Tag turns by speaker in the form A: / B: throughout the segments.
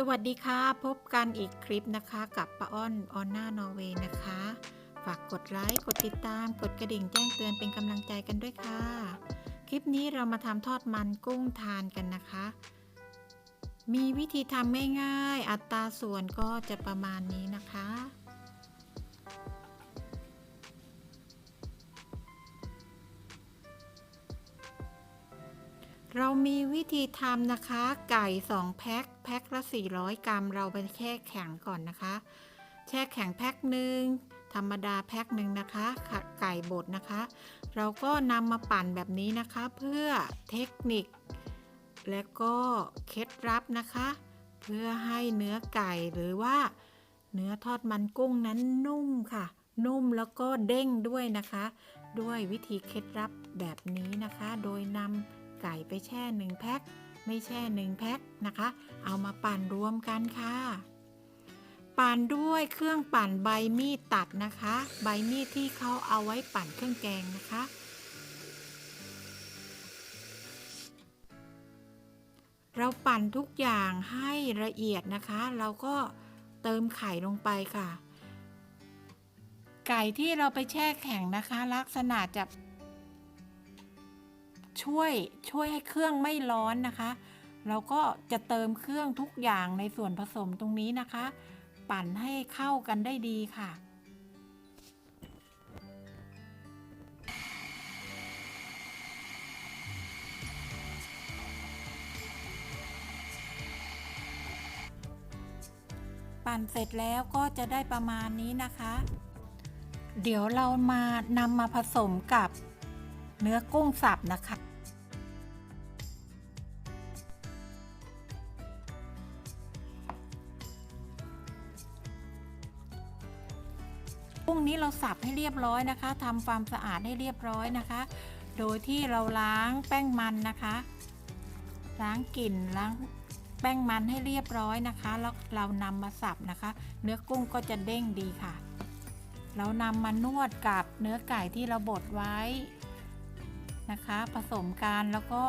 A: สวัสดีค่ะ พบกันอีกคลิปนะคะกับป้าอ้อนออนหน้านอร์เวย์นะคะ ฝากกดไลค์กดติดตาม กดกระดิ่งแจ้งเตือนเป็นกำลังใจกันด้วยค่ะ คลิปนี้เรามาทำทอดมันกุ้งทานกันนะคะ มีวิธีทำง่ายๆอัตราส่วนก็จะประมาณนี้นะคะ เรามีวิธีทำนะคะ ไก่2แพ็คแพ็คละ 400 กรัม เราไปแช่แข็งก่อนนะคะ แช่แข็งแพ็คหนึ่งธรรมดาแพ็คหนึ่งนะคะค่ะไก่บดนะคะ เราก็นำมาปั่นแบบนี้นะคะ เพื่อเทคนิค และก็เคล็ดลับนะคะ เพื่อให้เนื้อไก่หรือว่า เนื้อทอดมันกุ้งนั้นนุ่มค่ะ นุ่มแล้วก็เด้งด้วยนะคะ ด้วยวิธีเคล็ดลับแบบนี้นะคะ โดยนำ ไก่ไปแช่หนึ่งแพ็คไม่แช่หนึ่งแพ็คนะคะ เอามาปั่นรวมกันค่ะ ปั่นด้วยเครื่องปั่นใบมีดตัดนะคะ ใบมีดที่เขาเอาไว้ปั่นเครื่องแกงนะคะ เราปั่นทุกอย่างให้ละเอียดนะคะ เราก็เติมไข่ลงไปค่ะ ไก่ที่เราไปแช่แข็งนะคะ ลักษณะจะ ช่วยช่วยให้เครื่องไม่ร้อนนะคะ เราก็จะเติมเครื่องทุกอย่างในส่วนผสมตรงนี้นะคะ ปั่นให้เข้ากันได้ดีค่ะปั่นเสร็จแล้วก็จะได้ประมาณนี้นะคะ เดี๋ยวเรามานำมาผสมกับเนื้อกุ้งสับนะคะ กุ้งนี้เราสับให้เรียบร้อยนะคะทำความสะอาดให้เรียบร้อยนะคะ โดยที่เราล้างแป้งมันนะคะ ล้างกลิ่นล้างแป้งมันให้เรียบร้อยนะคะ แล้วเรานำมาสับนะคะ เนื้อกุ้งก็จะเด้งดีค่ะ เรานำมานวดกับเนื้อไก่ที่เราบดไว้นะคะ ผสมกันแล้วก็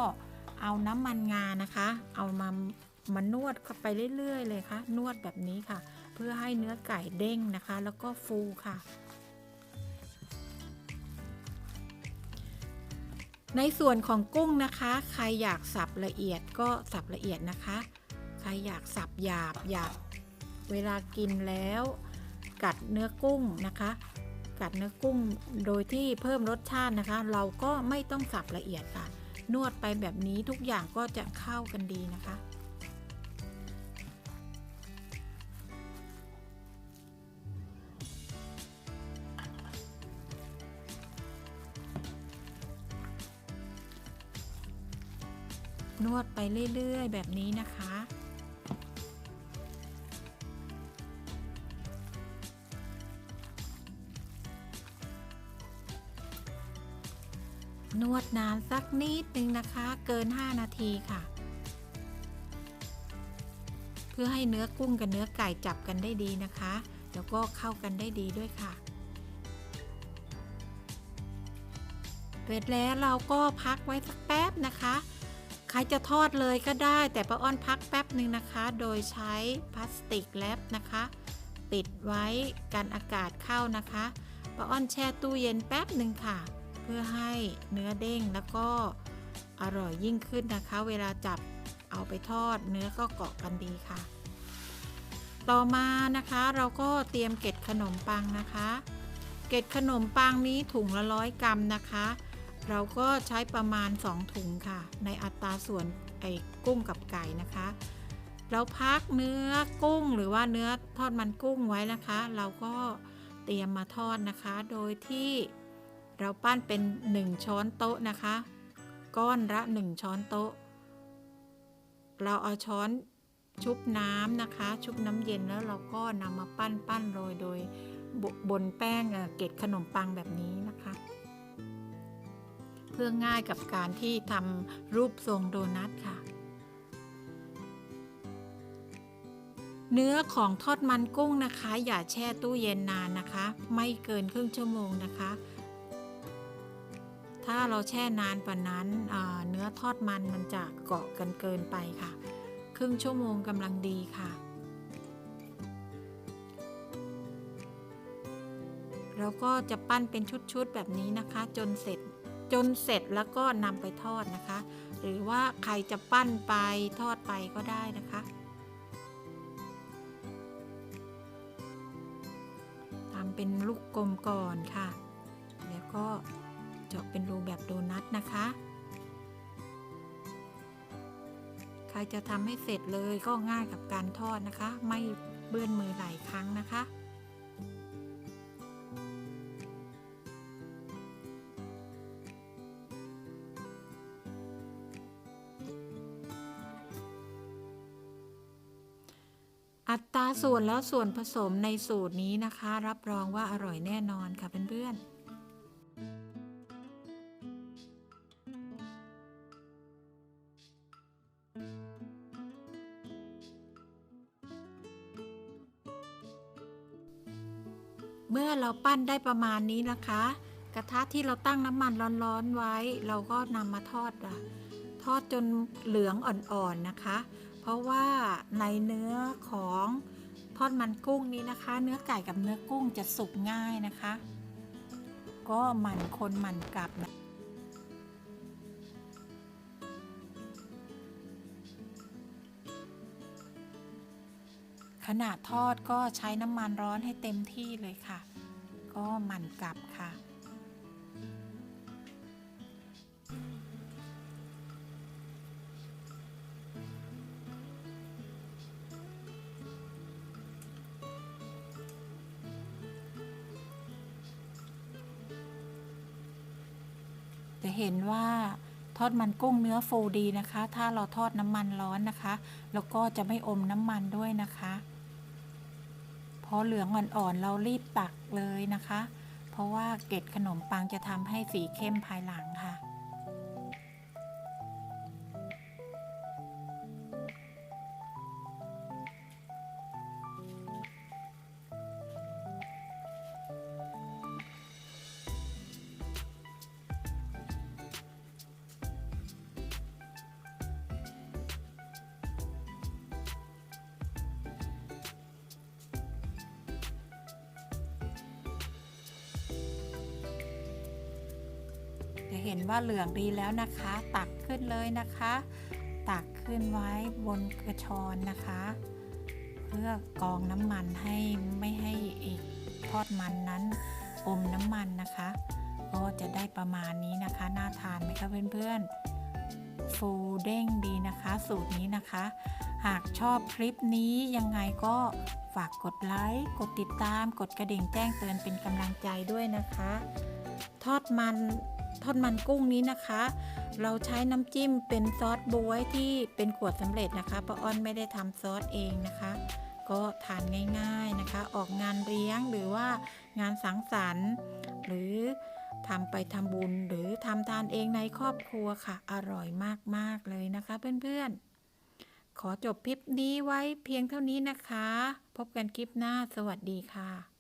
A: เอาน้ำมันงานะคะ เอามามานวดเข้าไปเรื่อยๆ เลยค่ะ นวดแบบนี้ค่ะ พื่อให้เนื้อไก่เด้งนะคะ แล้วก็ฟูค่ะ ในส่วนของกุ้งนะคะ ใครอยากสับละเอียดก็สับละเอียดนะคะ ใครอยากสับหยาบหยาบเวลากินแล้ว กัดเนื้อกุ้งนะคะ กัดเนื้อกุ้งโดยที่เพิ่มรสชาตินะคะ เราก็ไม่ต้องสับละเอียดค่ะ นวดไปแบบนี้ทุกอย่างก็จะเข้ากันดีนะคะ นวดไปเรื่อยๆ แบบนี้นะคะ นวดนานสักนิดนึงนะคะ เกิน 5 นาทีค่ะ เพื่อให้เนื้อกุ้งกับเนื้อไก่จับกันได้ดีนะคะ แล้วก็เข้ากันได้ดีด้วยค่ะเสร็จแล้วเราก็พักไว้สักแป๊บนะคะ ใครจะทอดเลยก็ได้ แต่ป้าอ้อนพักแป๊บหนึ่งนะคะ โดยใช้พลาสติกแรปนะคะ ติดไว้กันอากาศเข้านะคะป้าอ้อนแช่ตู้เย็นแป๊บหนึ่งค่ะ เพื่อให้เนื้อเด้งแล้วก็อร่อยยิ่งขึ้นนะคะ เวลาจับเอาไปทอดเนื้อก็เกาะกันดีค่ะ ต่อมานะคะเราก็เตรียมเกล็ดขนมปังนะคะ เกล็ดขนมปังนี้ถุงละร้อยกรัมนะคะ เราก็ใช้ประมาณ 2 ถุงค่ะ ในอัตราส่วนไอ้กุ้งกับไก่นะคะ เราพักเนื้อกุ้งหรือว่าเนื้อทอดมันกุ้งไว้นะคะ เราก็เตรียมมาทอดนะคะ โดยที่เราปั้นเป็น 1 ช้อนโต๊ะนะคะ ก้อนละ 1 ช้อนโต๊ะ เราเอาช้อนชุบน้ำนะคะ ชุบน้ำเย็นแล้วเราก็นำมาปั้นปั้นโรยโดยบบนแป้งเกล็ดขนมปังแบบนี้นะคะ พื่อง่ายกับการที่ทำรูปทรงโดนัทค่ะ เนื้อของทอดมันกุ้งนะคะ อย่าแช่ตู้เย็นนานนะคะ ไม่เกินครึ่งชั่วโมงนะคะ ถ้าเราแช่นานกว่านั้นเนื้อทอดมันมันจะเกาะกันเกินไปค่ะ ครึ่งชั่วโมงกำลังดีค่ะเราก็จะปั้นเป็นชุด ๆ แบบนี้นะคะ จนเสร็จ จนเสร็จแล้วก็นำไปทอดนะคะ หรือว่าใครจะปั้นไปทอดไปก็ได้นะคะทำเป็นลูกกลมก่อนค่ะ แล้วก็เจาะเป็นรูแบบโดนัทนะคะ ใครจะทำให้เสร็จเลยก็ง่ายกับการทอดนะคะ ไม่เปื้อนมือหลายครั้งนะคะ ส่วนแล้วส่วนผสมในสูตรนี้นะคะ รับรองว่าอร่อยแน่นอนค่ะเพื่อนๆเมื่อเราปั้นได้ประมาณนี้นะคะ กระทะที่เราตั้งน้ำมันร้อนๆไว้ เราก็นำมาทอดอะทอดจนเหลืองอ่อนๆนะคะ เพราะว่าในเนื้อของ ทอดมันกุ้งนี้นะคะ เนื้อไก่กับเนื้อกุ้งจะสุกง่ายนะคะ ก็หมั่นคนหมั่นกลับนะขณะทอดก็ใช้น้ำมันร้อนให้เต็มที่เลยค่ะ ก็หมั่นกลับค่ะ จะเห็นว่าทอดมันกุ้งเนื้อฟูดีนะคะ ถ้าเราทอดน้ำมันร้อนนะคะ แล้วก็จะไม่อมน้ำมันด้วยนะคะ พอเหลืองอ่อนๆเรารีบตักเลยนะคะ เพราะว่าเกล็ดขนมปังจะทำให้สีเข้มภายหลังค่ะ เห็นว่าเหลืองดีแล้วนะคะ ตักขึ้นเลยนะคะ ตักขึ้นไว้บนกระชอนนะคะ เพื่อกองน้ำมันให้ไม่ให้อีกทอดมันนั้นอมน้ำมันนะคะ ก็จะได้ประมาณนี้นะคะ น่าทานไหมคะเพื่อนๆ ฟูเด้งดีนะคะ สูตรนี้นะคะ หากชอบคลิปนี้ยังไงก็ฝากกดไลค์ กดติดตาม กดกระดิ่งแจ้งเตือนเป็นกำลังใจด้วยนะคะ ทอดมัน อดมันกุ้งนี้นะคะ เราใช้น้ำจิ้มเป็นซอสบวยที่เป็นขวดสำเร็จนะคะป้าอ้อนไม่ได้ทำซอสเองนะคะ ก็ทานง่ายๆนะคะ ออกงานเลี้ยงหรือว่างานสังสรรค์ หรือทำไปทำบุญหรือทำทานเองในครอบครัวค่ะ อร่อยมากๆเลยนะคะเพื่อนๆ ขอจบคลิปนี้ไว้เพียงเท่านี้นะคะ พบกันคลิปหน้าสวัสดีค่ะ